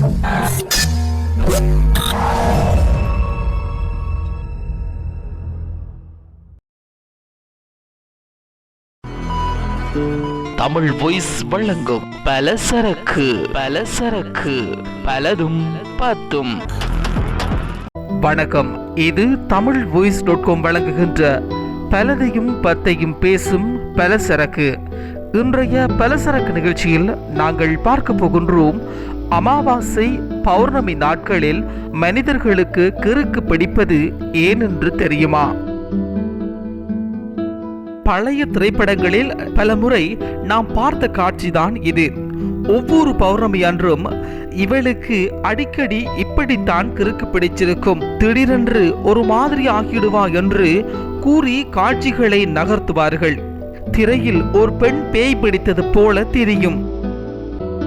Tamil voice வழங்கும் பலசரக்கு பலசரக்கு பலதும் பத்தும் வணக்கம். இது தமிழ் வாய்ஸ் டாட் காம் வழங்குகின்ற பலதையும் பத்தையும் பேசும் பலசரக்கு இன்றைய பலசரக்கு நிகழ்ச்சியில் நாங்கள் பார்க்க போகின்றோம் அமாவாசை பௌர்ணமி நாட்களில் மனிதர்களுக்கு கிறுக்கு பிடிப்பது ஏனென்று தெரியுமா? பழைய திரைப்படங்களில் பலமுறை நாம் பார்த்த காட்சிதான் இது. ஒவ்வொரு பௌர்ணமி அன்றும் இவளுக்கு அடிக்கடி இப்படித்தான் கிறுக்கு பிடிச்சிருக்கும். திடீரென்று ஒரு மாதிரி ஆகிடுவா என்று கூறி காட்சிகளை நகர்த்துவார்கள். திரையில் ஒரு பெண் பேய் பிடித்தது போல தெரியும்.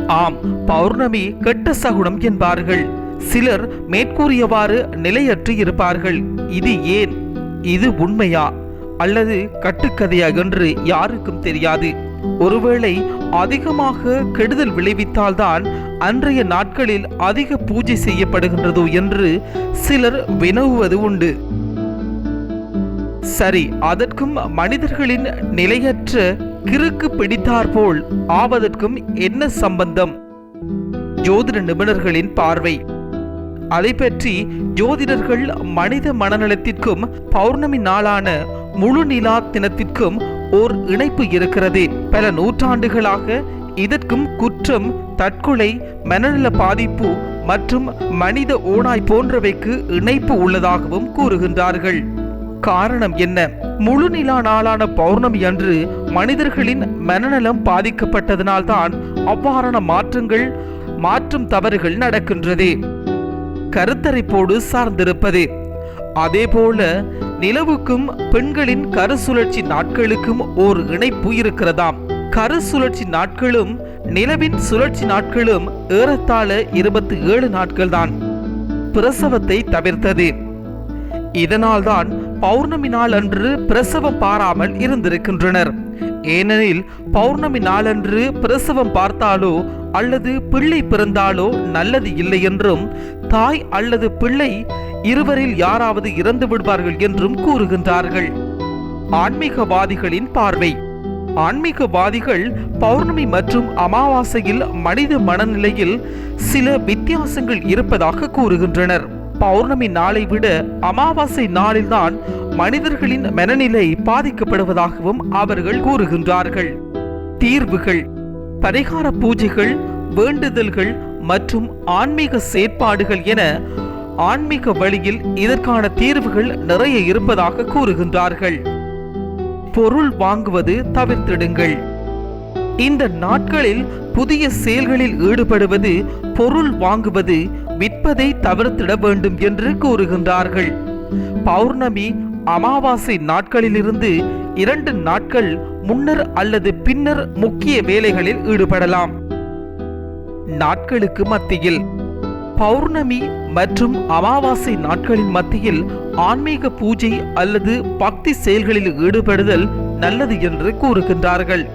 ஆம் பௌர்ணமி கெட்ட சகுனம் என்பார்கள். சிலர் மேற்கூறியவாறு நிலையற்று இருப்பார்கள். இது ஏன்? இது உண்மையா? அல்லது கட்டுக்கதையா என்று யாருக்கும் தெரியாது. ஒருவேளை அதிகமாக கெடுதல் விளைவித்தால்தான் அன்றைய நாட்களில் அதிக பூஜை செய்யப்படுகின்றதோ என்று சிலர் வினவுவது உண்டு. சரி அதற்கும் மனிதர்களின் நிலையற்ற கிறுக்கு பிடித்தாற்போல் ஆவதற்கும் என்ன சம்பந்தம்? ஜோதிட நிபுணர்களின் பார்வை. அதை பற்றி ஜோதிடர்கள் மனித மனநலத்திற்கும் பௌர்ணமி நாளான முழு நிலா தினத்திற்கும் ஓர் இணைப்பு இருக்கிறது. பல நூற்றாண்டுகளாக இதற்கும் குற்றம் தற்கொலை மனநல பாதிப்பு மற்றும் மனித ஓனாய் போன்றவைக்கு இணைப்பு உள்ளதாகவும் கூறுகின்றார்கள். காரணம் என்ன? முழு நிலா நாளான பௌர்ணமி அன்று மனிதர்களின் மனநலம் பாதிக்கப்பட்டதனால்தான் அவ்வாறான மாற்றங்கள் மாற்றும் தவறுகள் நடக்கின்றது. கருத்தரிப்போடு சார்ந்திருப்பது. அதேபோல நிலவுக்கும் பெண்களின் கருசுழற்சி நாட்களுக்கும் ஓர் இணைப்பு இருக்கிறதாம். கருசுழற்சி நாட்களும் நிலவின் சுழற்சி நாட்களும் ஏறத்தாழ இருபத்தி ஏழு நாட்கள்தான். பிரசவத்தை தவிர்த்தது. இதனால்தான் பௌர்ணமி நாள் அன்று பிரசவம் பாராமல் இருந்திருக்கின்றனர். ஏனெனில் பௌர்ணமி நாளன்று பிரசவம் பார்த்தாலோ அல்லது பிள்ளை பிறந்தாலோ நல்லது இல்லை என்றும் தாய் அல்லது பிள்ளை இருவரில் யாராவது இறந்து விடுவார்கள் என்றும் கூறுகின்றார்கள். ஆன்மீகவாதிகளின் பார்வை. ஆன்மீகவாதிகள் பௌர்ணமி மற்றும் அமாவாசையில் மனித மனநிலையில் சில வித்தியாசங்கள் இருப்பதாக கூறுகின்றனர். பௌர்ணமி நாளை விட அமாவாசை நாளில்தான் மனிதர்களின் மனநிலை பாதிக்கப்படுவதாகவும் அவர்கள் கூறுகின்றார்கள். தீர்வுகள் பரிகார பூஜைகள் வேண்டுதல்கள் மற்றும் ஆன்மீக செயற்பாடுகள் என ஆன்மீக வழியில் இதற்கான தீர்வுகள் நிறைய இருப்பதாக கூறுகின்றார்கள். பொருள் வாங்குவது தவிர்த்திடுங்கள். இந்த நாட்களில் புதிய செயல்களில் ஈடுபடுவது பொருள் வாங்குவது விற்பதை தவிர்த்திட வேண்டும் என்று கூறுகின்றார்கள். பௌர்ணமி அமாவாசை நாட்களிலிருந்து இரண்டு நாட்கள் முன்னர் அல்லது பின்னர் முக்கிய வேலைகளில் ஈடுபடலாம். நாட்களுக்கு மத்தியில் பௌர்ணமி மற்றும் அமாவாசை நாட்களின் மத்தியில் ஆன்மீக பூஜை அல்லது பக்தி செயல்களில் ஈடுபடுதல் நல்லது என்று கூறுகின்றார்கள்.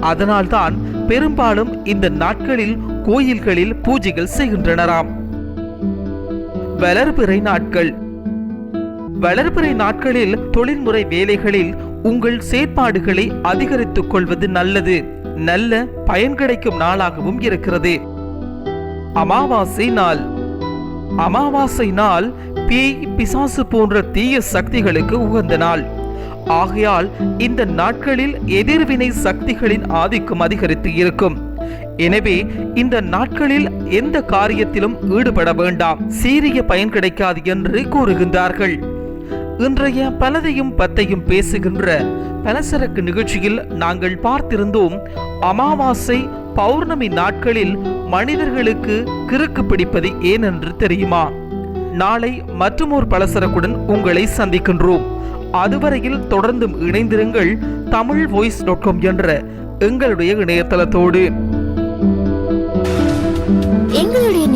அதனால்தான் பெரும்பாலும் இந்த நாட்களில் கோயில்களில் பூஜைகள் செய்கின்றனராம். வளர்பிறை நாட்கள். வளர்பிறை நாட்களில் தொழில்முறை வேலைகளில் உங்கள் செயற்பாடுகளை அதிகரித்துக் கொள்வது நல்லது. நல்ல பயன் கிடைக்கும் நாளாகவும் இருக்கிறது. அமாவாசை நாள். அமாவாசை நாள் பேய் பிசாசு போன்ற தீய சக்திகளுக்கு உகந்த நாள். ஆகையால் இந்த நாட்களில் எதிர்வினை சக்திகளின் ஆதிக்கம் அதிகரித்து இருக்கும். எனவே இந்த நாட்களில் எந்த காரியத்திலும் ஈடுபட வேண்டாம். சீரிய பயன் கிடைக்காது என்று கூறுகின்றார்கள். இன்றைய பலதையும் பத்தையும் பேசுகின்ற பலசரக்கு நிகழ்ச்சியில் நாங்கள் பார்த்திருந்தோம் அமாவாசை பௌர்ணமி நாட்களில் மனிதர்களுக்கு கிறுக்கு பிடிப்பது ஏனென்று தெரியுமா? நாளை மற்றுமோர் பலசரக்குடன் உங்களை சந்திக்கின்றோம். அதுவரையில் தொடர்ந்தும் இணைந்திருங்கள் தமிழ் வாய்ஸ் டாட் காம் என்ற எங்களுடைய இணையதளத்தோடு.